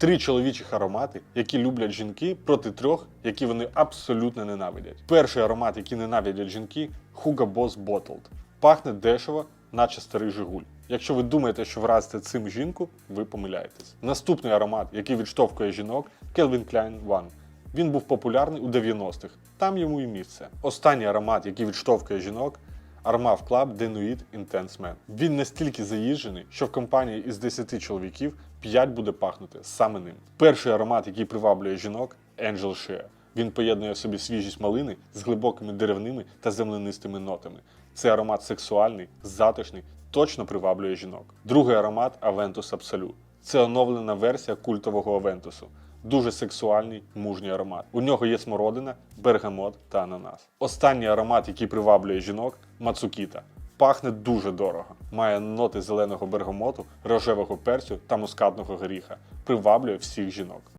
Три чоловічих аромати, які люблять жінки, проти трьох, які вони абсолютно ненавидять. Перший аромат, який ненавидять жінки Hugo Boss Bottled. Пахне дешево, наче старий Жигуль. Якщо ви думаєте, що вразите цим жінку, ви помиляєтесь. Наступний аромат, який відштовхує жінок, Calvin Klein One. Він був популярний у 90-х, там йому і місце. Останній аромат, який відштовхує жінок, Armaf Club Intense Man. Він настільки заїжджений, що в компанії із 10 чоловіків 5 буде пахнути саме ним. Перший аромат, який приваблює жінок Angel Share. Він поєднує в собі свіжість малини з глибокими деревними та землянистими нотами. Цей аромат сексуальний, затишний, точно приваблює жінок. Другий аромат Aventus Absolute. Це оновлена версія культового Авентусу. Дуже сексуальний, мужній аромат. У нього є смородина, бергамот та ананас. Останній аромат, який приваблює жінок Мацукіта. Пахне дуже дорого. Має ноти зеленого бергамоту, рожевого перцю та мускатного горіха. Приваблює всіх жінок.